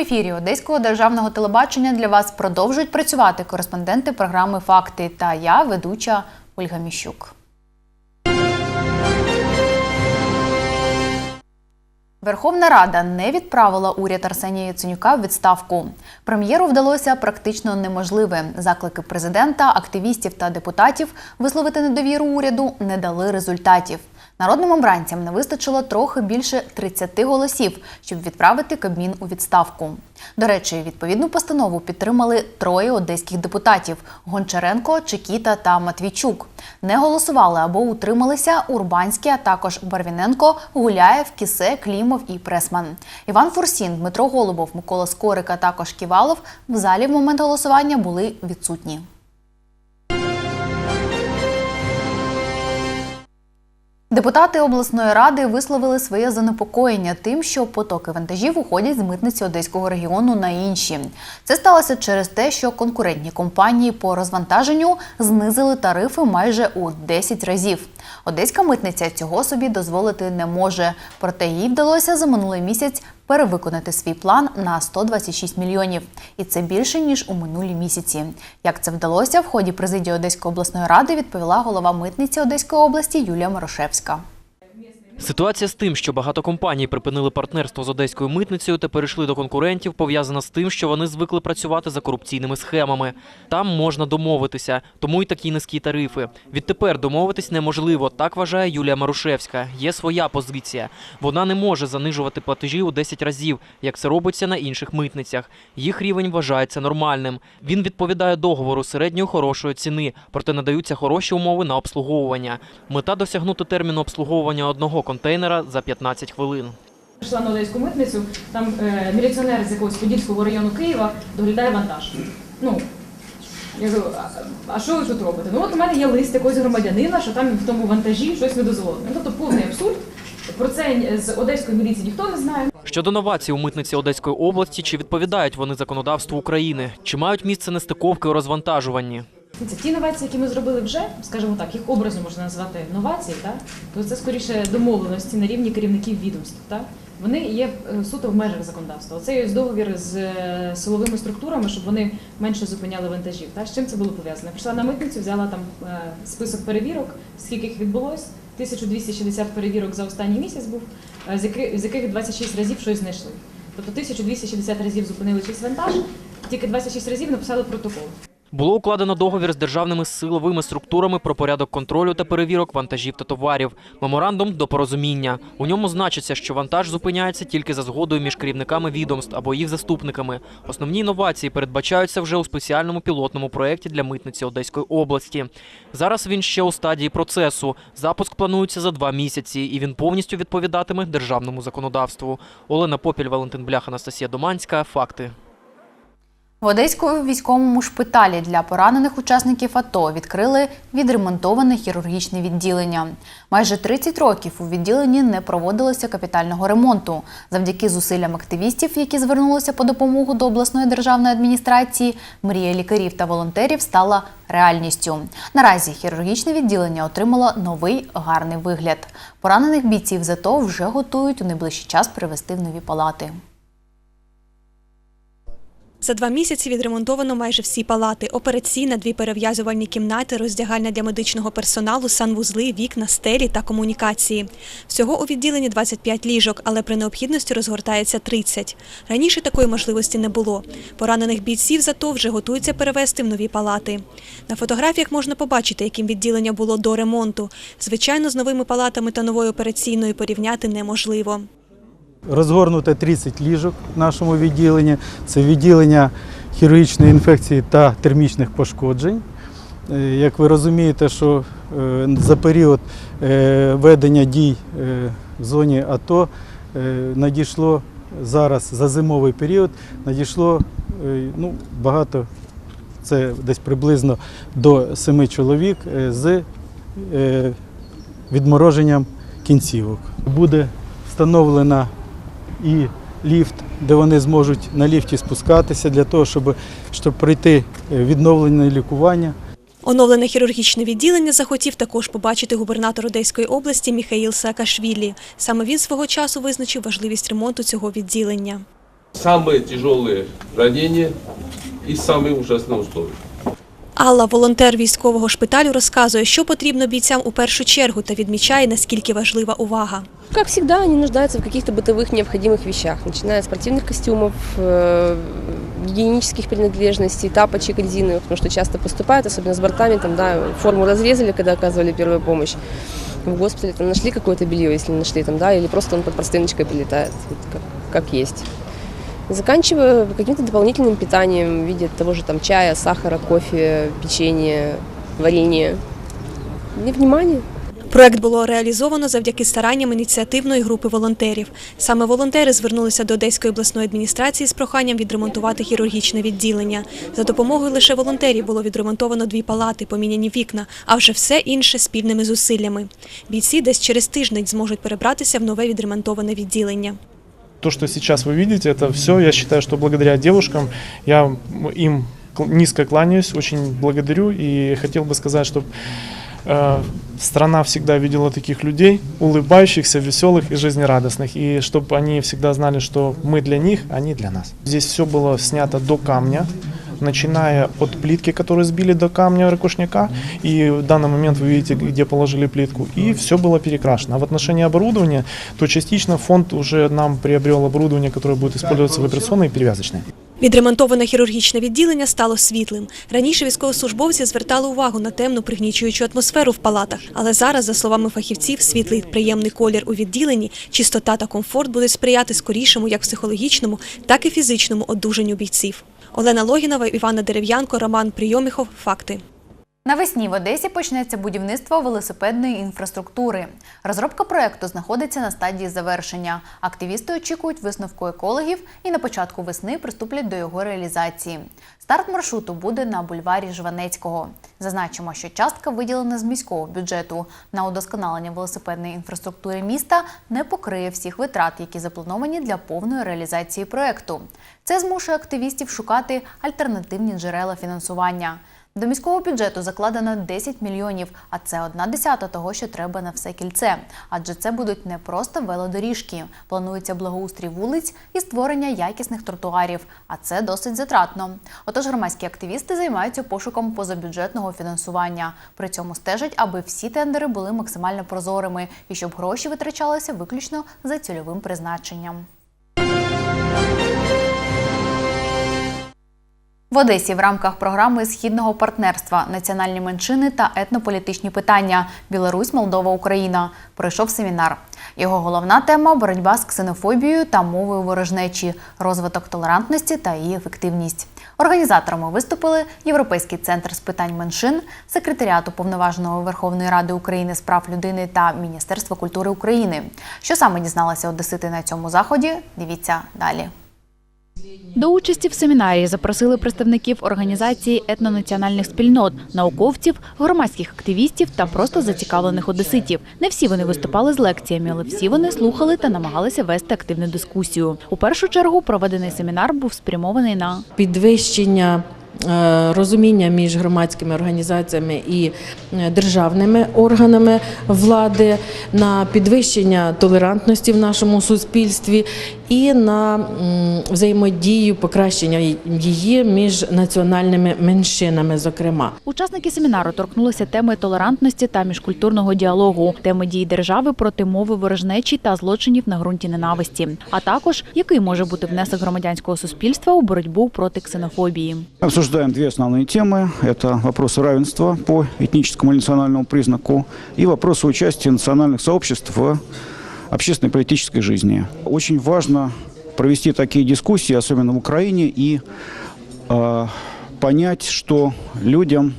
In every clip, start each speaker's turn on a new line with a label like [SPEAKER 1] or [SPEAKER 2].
[SPEAKER 1] ефірі Одеського державного телебачення для вас продовжують працювати кореспонденти програми Факти та я, ведуча Ольга Міщук. Верховна Рада не відправила уряд Арсенія Яценюка в відставку. Прем'єру вдалося практично неможливе. Заклики президента, активістів та депутатів висловити недовіру уряду не дали результатів. Народним обранцям не вистачило трохи більше 30 голосів, щоб відправити Кабмін у відставку. До речі, відповідну постанову підтримали троє одеських депутатів: Гончаренко, Чекіта та Матвійчук. Не голосували або утрималися Урбанський, а також Барвіненко, Гуляєв, Кісе, Клімов і Пресман. Іван Фурсін, Дмитро Голубов, Микола Скорик, а також Ківалов в залі в момент голосування були відсутні. Депутати обласної ради висловили своє занепокоєння тим, що потоки вантажів уходять з митниці одеського регіону на інші. Це сталося через те, що конкурентні компанії по розвантаженню знизили тарифи майже у 10 разів. Одеська митниця цього собі дозволити не може, проте їй вдалося за минулий місяць перевиконати свій план на 126 мільйонів, і це більше ніж у минулі місяці. Як це вдалося в ході президії Одеської обласної ради, відповіла голова митниці Одеської області Юлія Морошевська.
[SPEAKER 2] Ситуація з тим, що багато компаній припинили партнерство з одеською митницею та перейшли до конкурентів, пов'язана з тим, що вони звикли працювати за корупційними схемами. Там можна домовитися, тому й такі низькі тарифи. Відтепер домовитись неможливо, так вважає Юлія Марушевська. Є своя позиція. Вона не може занижувати платежі у 10 разів, як це робиться на інших митницях. Їх рівень вважається нормальним. Він відповідає договору середньої хорошої ціни, проте надаються хороші умови на обслуговування. Мета досягнути терміну обслуговування одного контейнера за 15 хвилин.
[SPEAKER 3] Прийшла на одеську митницю, там е, міліціонер з якогось Подільського району Києва доглядає вантаж. Ну, я кажу, а, а що ви тут робите? Ну от у мене є лист якогось громадянина, що там в тому вантажі щось недозволено. Ну, тобто повний абсурд. Про це з одеської міліції ніхто не знає.
[SPEAKER 2] Щодо новацій у митниці Одеської області, чи відповідають вони законодавству України? Чи мають місце нестиковки у розвантажуванні?
[SPEAKER 3] Це ті новації, які ми зробили вже, скажімо так, їх образно можна назвати новації, так? то це скоріше домовленості на рівні керівників відомств. Так? Вони є е, суто в межах законодавства. Це є договір з е, силовими структурами, щоб вони менше зупиняли вантажів. Так? З чим це було пов'язано? Прийшла на митницю, взяла там е, список перевірок, скільки їх відбулось. 1260 перевірок за останній місяць був, з яких 26 разів щось знайшли. Тобто 1260 разів зупинили чийсь вантаж, тільки 26 разів написали протокол.
[SPEAKER 2] Було укладено договір з державними силовими структурами про порядок контролю та перевірок вантажів та товарів. Меморандум до порозуміння. У ньому значиться, що вантаж зупиняється тільки за згодою між керівниками відомств або їх заступниками. Основні інновації передбачаються вже у спеціальному пілотному проєкті для митниці Одеської області. Зараз він ще у стадії процесу. Запуск планується за два місяці, і він повністю відповідатиме державному законодавству. Олена Попіль, Валентин Блях, Анастасія Доманська. Факти.
[SPEAKER 1] В Одеському військовому шпиталі для поранених учасників АТО відкрили відремонтоване хірургічне відділення. Майже 30 років у відділенні не проводилося капітального ремонту. Завдяки зусиллям активістів, які звернулися по допомогу до обласної державної адміністрації, мрія лікарів та волонтерів стала реальністю. Наразі хірургічне відділення отримало новий гарний вигляд. Поранених бійців з АТО вже готують у найближчий час перевести в нові палати.
[SPEAKER 4] За два місяці відремонтовано майже всі палати: операційна, дві перев'язувальні кімнати, роздягальня для медичного персоналу, санвузли, вікна, стелі та комунікації. Всього у відділенні 25 ліжок, але при необхідності розгортається 30. Раніше такої можливості не було. Поранених бійців зато вже готуються перевести в нові палати. На фотографіях можна побачити, яким відділення було до ремонту. Звичайно, з новими палатами та новою операційною порівняти неможливо.
[SPEAKER 5] Розгорнуто 30 ліжок в нашому відділенні. Це відділення хірургічної інфекції та термічних пошкоджень. Е, Як ви розумієте, що е, за період е, ведення дій в зоні АТО надійшло зараз за зимовий період, надійшло ну, багато, це десь приблизно до 7 чоловік з відмороженням кінцівок. Буде встановлена і ліфт, де вони зможуть на ліфті спускатися для того, щоб, щоб пройти е, відновлене лікування.
[SPEAKER 4] Оновлене хірургічне відділення захотів також побачити губернатор Одеської області Міхаїл Саакашвілі. Саме він свого часу визначив важливість ремонту цього відділення.
[SPEAKER 6] Самые тяжелые ранения и самые ужасные условия.
[SPEAKER 4] Алла, волонтер військового шпиталю, розказує, що потрібно бійцям у першу чергу та відмічає, наскільки важлива увага.
[SPEAKER 7] Как всегда, они нуждаются в каких-то бытовых необходимых вещах, начиная от спортивных костюмов, э, гигиенических принадлежностей, тапочек резиновых, потому что часто поступают, особенно с бортами, там, да, форму разрезали, когда оказывали первую помощь. В госпитале там нашли какое-то белье, если нашли там, да, или просто он под простыночкой прилетает, вот как, как есть. Заканчивая каким-то дополнительным питанием в виде того же там чая, сахара, кофе, печенья, варенья. И внимание.
[SPEAKER 4] Проект було реалізовано завдяки старанням ініціативної групи волонтерів. Саме волонтери звернулися до Одеської обласної адміністрації з проханням відремонтувати хірургічне відділення. За допомогою лише волонтерів було відремонтовано дві палати, поміняні вікна, а вже все інше спільними зусиллями. Бійці десь через тиждень зможуть перебратися в нове відремонтоване відділення.
[SPEAKER 8] То, что сейчас вы видите, это все, я считаю, что благодаря девушкам, я им низко кланяюсь, очень благодарю. И хотел бы сказать, чтобы страна всегда видела таких людей, улыбающихся, веселых и жизнерадостных, и чтобы они всегда знали, что мы для них, они для нас. Здесь все было снято до камня, начиная от плитки, которую сбили до камня ракушняка, и в данный момент вы видите, где положили плитку, и все было перекрашено. А в отношении оборудования, то частично фонд уже нам приобрел оборудование, которое будет использоваться в операционной и перевязочной.
[SPEAKER 4] Відремонтоване хірургічне відділення стало світлим. Раніше військовослужбовці звертали увагу на темну пригнічуючу атмосферу в палатах, але зараз, за словами фахівців, світлий приємний колір у відділенні, чистота та комфорт будуть сприяти скорішому як психологічному, так і фізичному одужанню бійців. Олена Логінова, Івана Дерев'янко, Роман Прийоміхов. Факти.
[SPEAKER 1] Навесні в Одесі почнеться будівництво велосипедної інфраструктури. Розробка проекту знаходиться на стадії завершення. Активісти очікують висновку екологів і на початку весни приступлять до його реалізації. Старт маршруту буде на бульварі Жванецького. Зазначимо, що частка, виділена з міського бюджету на удосконалення велосипедної інфраструктури міста, не покриє всіх витрат, які заплановані для повної реалізації проекту. Це змушує активістів шукати альтернативні джерела фінансування. До міського бюджету закладено 10 мільйонів, а це одна десята того, що треба на все кільце. Адже це будуть не просто велодоріжки. Планується благоустрій вулиць і створення якісних тротуарів, а це досить затратно. Отож, громадські активісти займаються пошуком позабюджетного фінансування. При цьому стежать, аби всі тендери були максимально прозорими і щоб гроші витрачалися виключно за цільовим призначенням. В Одесі в рамках програми східного партнерства національні меншини та етнополітичні питання Білорусь, Молдова, Україна пройшов семінар. Його головна тема боротьба з ксенофобією та мовою ворожнечі, розвиток толерантності та її ефективність. Організаторами виступили Європейський центр з питань меншин, секретаріат Уповноваженого Верховної Ради України з прав людини та Міністерство культури України. Що саме дізналися одесити на цьому заході? Дивіться далі. До участі в семінарі запросили представників організації етнонаціональних спільнот, науковців, громадських активістів та просто зацікавлених одеситів. Не всі вони виступали з лекціями, але всі вони слухали та намагалися вести активну дискусію. У першу чергу проведений семінар був спрямований на
[SPEAKER 9] підвищення е, розуміння між громадськими організаціями і е, державними органами влади, на підвищення толерантності в нашому суспільстві і на м, взаємодію, покращення її між національними меншинами, зокрема.
[SPEAKER 1] Учасники семінару торкнулися теми толерантності та міжкультурного діалогу, теми дій держави проти мови ворожнечі та злочинів на ґрунті ненависті, а також який може бути внесок громадянського суспільства у боротьбу проти ксенофобії.
[SPEAKER 10] Обсуждаем две основные темы. Это вопросы равенства по этническому или национальному признаку и вопросы участия национальных сообществ в общественной политической жизни. Очень важно провести такие дискуссии, особенно в Украине, и э, понять, что людям,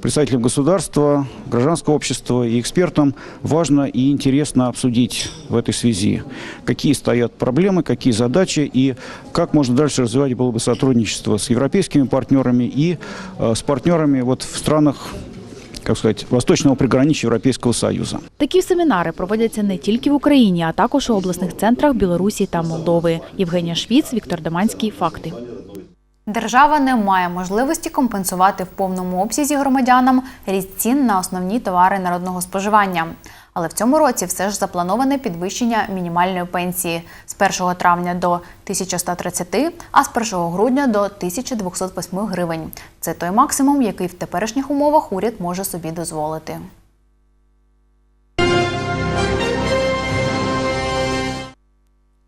[SPEAKER 10] представителям государства, гражданского общества и экспертам важно и интересно обсудить в этой связи, какие стоят проблемы, какие задачи и как можно дальше развивать было бы сотрудничество с европейскими партнерами и э, с партнерами вот в странах как сказать, восточного приграничья Європейського союзу.
[SPEAKER 1] Такі семінари проводяться не тільки в Україні, а також у обласних центрах Білорусі та Молдови. Євгенія Швіц, Віктор Доманський. Факти. Держава не має можливості компенсувати в повному обсязі громадянам ріст цін на основні товари народного споживання. Але в цьому році все ж заплановане підвищення мінімальної пенсії з 1 травня до 1130, а з 1 грудня до 1208 гривень. Це той максимум, який в теперішніх умовах уряд може собі дозволити.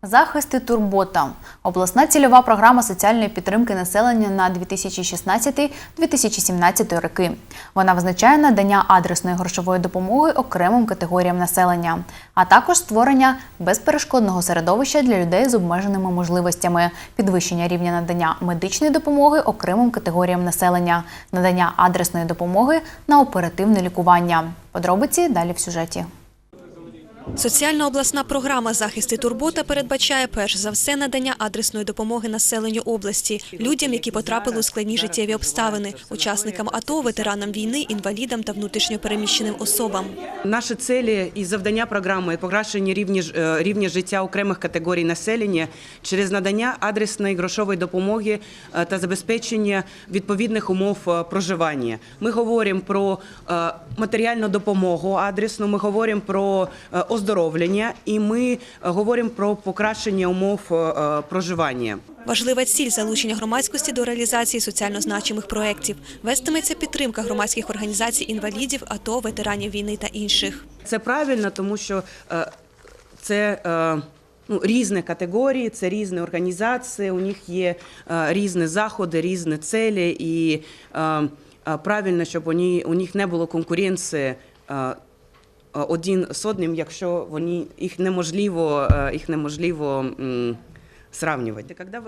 [SPEAKER 1] Захист і турбота обласна цільова програма соціальної підтримки населення на 2016-2017 роки. Вона визначає надання адресної грошової допомоги окремим категоріям населення, а також створення безперешкодного середовища для людей з обмеженими можливостями, підвищення рівня надання медичної допомоги окремим категоріям населення, надання адресної допомоги на оперативне лікування. Подробиці далі в сюжеті.
[SPEAKER 4] Соціальна обласна програма «Захист і турбота» передбачає перш за все надання адресної допомоги населенню області, людям, які потрапили у складні життєві обставини, учасникам АТО, ветеранам війни, інвалідам та внутрішньопереміщеним особам.
[SPEAKER 11] Наші цілі і завдання програми покращення е, рівня життя окремих категорій населення через надання адресної грошової допомоги е, та забезпечення відповідних умов е, проживання. Ми говоримо про матеріальну допомогу адресну, ми говоримо про оздоровлення і ми е, говоримо про покращення умов е, е, проживання.
[SPEAKER 4] Важлива ціль залучення громадськості до реалізації соціально значимих проєктів. Вестиметься підтримка громадських організацій інвалідів, АТО, ветеранів війни та інших.
[SPEAKER 11] Це правильно, тому що це ну, різні категорії, це різні організації, у них є різні заходи, різні цілі, і правильно, щоб у них не було конкуренції. Е, Один з одним, якщо вони їх неможливо, е, їх неможливо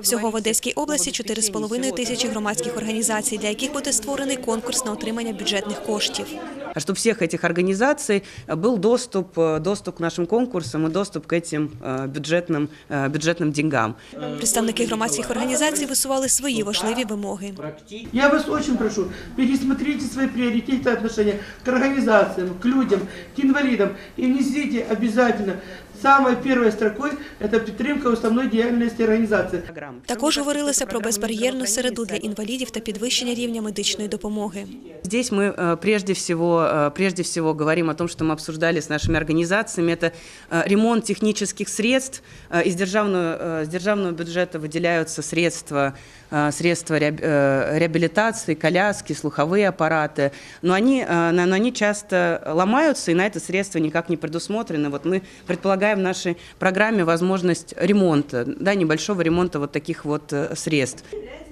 [SPEAKER 4] Всього в
[SPEAKER 11] говорите
[SPEAKER 4] Одеській
[SPEAKER 11] об
[SPEAKER 4] області
[SPEAKER 11] обеспечении
[SPEAKER 4] 4,5
[SPEAKER 11] всього
[SPEAKER 4] тисячі
[SPEAKER 11] того,
[SPEAKER 4] громадських організацій, для яких буде створений конкурс на отримання бюджетних коштів.
[SPEAKER 11] А чтобы всех этих организаций э, был доступ, э, доступ к нашим конкурсам и доступ к этим э, бюджетным, э, бюджетным деньгам.
[SPEAKER 4] Представники громадських організацій висували свої важливі вимоги.
[SPEAKER 12] Я вас очень прошу, пересмотрите свои приоритеты отношения к организациям, к людям, к инвалидам и внесите обязательно самой первой строкой это підтримка уставной деятельности организации.
[SPEAKER 4] Також говорилося про безбар'єрну середу для інвалідів та підвищення рівня медичної допомоги.
[SPEAKER 11] Здесь мы э, прежде всего, э, прежде всего говорим о том, что мы обсуждали с нашими организациями. Это э, ремонт технических средств. Э, Из державного, э, с державного бюджета выделяются средства, э, средства реаб- э, реабилитации, коляски, слуховые аппараты. Но они, э, но они часто ломаются, и на это средства никак не предусмотрены. Вот мы предполагаем в нашей программе возможность ремонта, да, небольшого ремонта вот таких вот э, средств.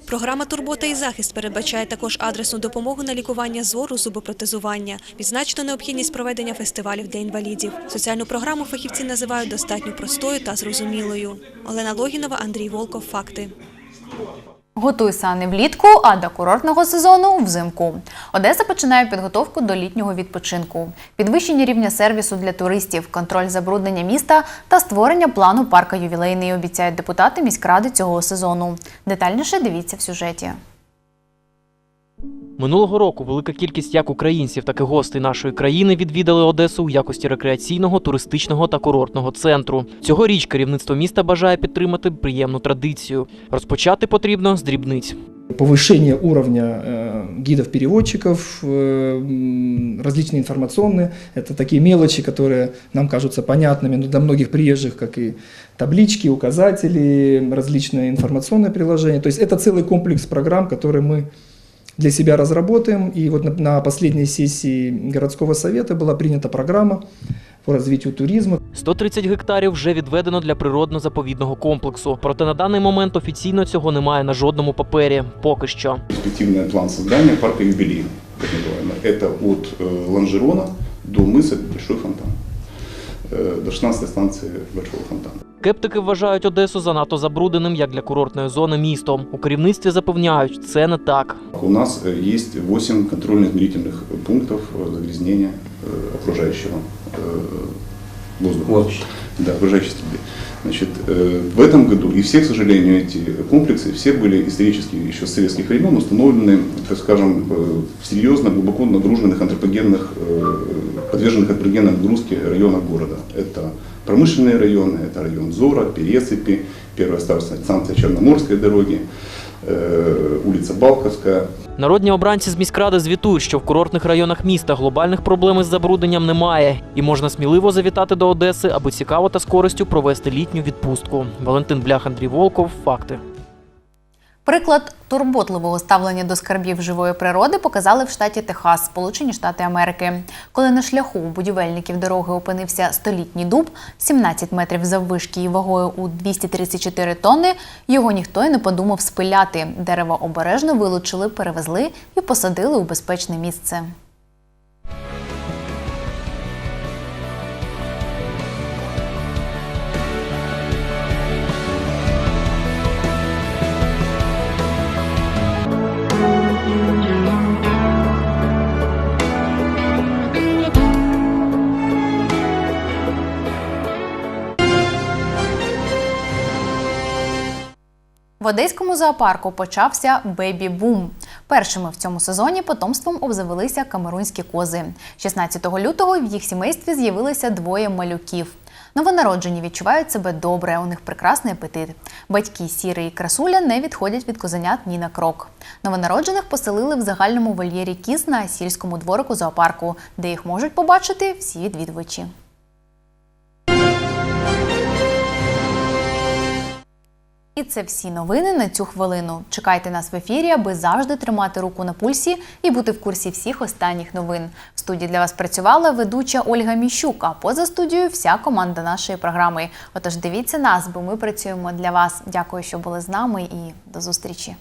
[SPEAKER 4] Програма Турбота і захист передбачає також адресну допомогу на лікування зору, зубопротезування. Відзначено необхідність проведення фестивалів для інвалідів. Соціальну програму фахівці називають достатньо простою та зрозумілою. Олена Логінова, Андрій Волков. Факти.
[SPEAKER 1] Готуй сани влітку, а до курортного сезону взимку. Одеса починає підготовку до літнього відпочинку, підвищення рівня сервісу для туристів, контроль забруднення міста та створення плану парка ювілейний обіцяють депутати міськради цього сезону. Детальніше дивіться в сюжеті.
[SPEAKER 2] Минулого року велика кількість як українців, так і гостей нашої країни відвідали Одесу у якості рекреаційного, туристичного та курортного центру. Цьогоріч керівництво міста бажає підтримати приємну традицію. Розпочати потрібно з дрібниць.
[SPEAKER 13] повышение уровня э, гидов-переводчиков, э, м, различные информационные. Это такие мелочи, которые нам кажутся понятными, но для многих приезжих, как и таблички, указатели, различные информационные приложения. То есть это целый комплекс программ, которые мы для себя разработаем. И вот на, на последней сессии городского совета была принята программа по развитию туризма.
[SPEAKER 2] 130 гектарів вже відведено для природно-заповідного комплексу. Проте на даний момент офіційно цього немає на жодному папері. Поки що.
[SPEAKER 14] перспективный план создания парка юбилей, так называемый. Это от э, Ланжерона до мыса Большой фонтан, э, до 16 станции Большого фонтана.
[SPEAKER 2] Скептики вважають Одесу занадто забрудненим як для курортної зони містом. У керівництві запевняють, це не так.
[SPEAKER 14] У нас э, есть 8 контрольно-измерительных пунктов э, загрязнения э, окружающего э, воздуха. Да, окружающей среды. Значит, э, в этом году, и все, к сожалению, эти комплексы, все были исторически еще с советских времен установлены, так скажем, э, в серьезно, глубоко нагруженных антропогенных, э, подверженных антропогенной нагрузке районах города. Это промышленные районы, это район Зора, Пересыпи, первая станция станция Черноморской дороги, э, улица Балковская.
[SPEAKER 2] Народні обранці з міськради звітують, що в курортних районах міста глобальних проблем із забрудненням немає, і можна сміливо завітати до Одеси, аби цікаво та з користю провести літню відпустку. Валентин Блях, Андрій Волков. Факти.
[SPEAKER 1] Приклад турботливого ставлення до скарбів живої природи показали в штаті Техас, Сполучені Штати Америки. Коли на шляху у будівельників дороги опинився столітній дуб, 17 метрів заввишки і вагою у 234 тонни, його ніхто й не подумав спиляти. Дерево обережно вилучили, перевезли і посадили у безпечне місце. В одеському зоопарку почався бебі-бум. Першими в цьому сезоні потомством обзавелися камерунські кози. 16 лютого в їх сімействі з'явилися двоє малюків. Новонароджені відчувають себе добре, у них прекрасний апетит. Батьки Сіри і Красуля не відходять від козенят ні на крок. Новонароджених поселили в загальному вольєрі кіз на сільському дворику зоопарку, де їх можуть побачити всі відвідувачі. І це всі новини на цю хвилину. Чекайте нас в ефірі, аби завжди тримати руку на пульсі і бути в курсі всіх останніх новин. В студії для вас працювала ведуча Ольга Міщук, а поза студією вся команда нашої програми. Отож, дивіться нас, бо ми працюємо для вас. Дякую, що були з нами, і до зустрічі.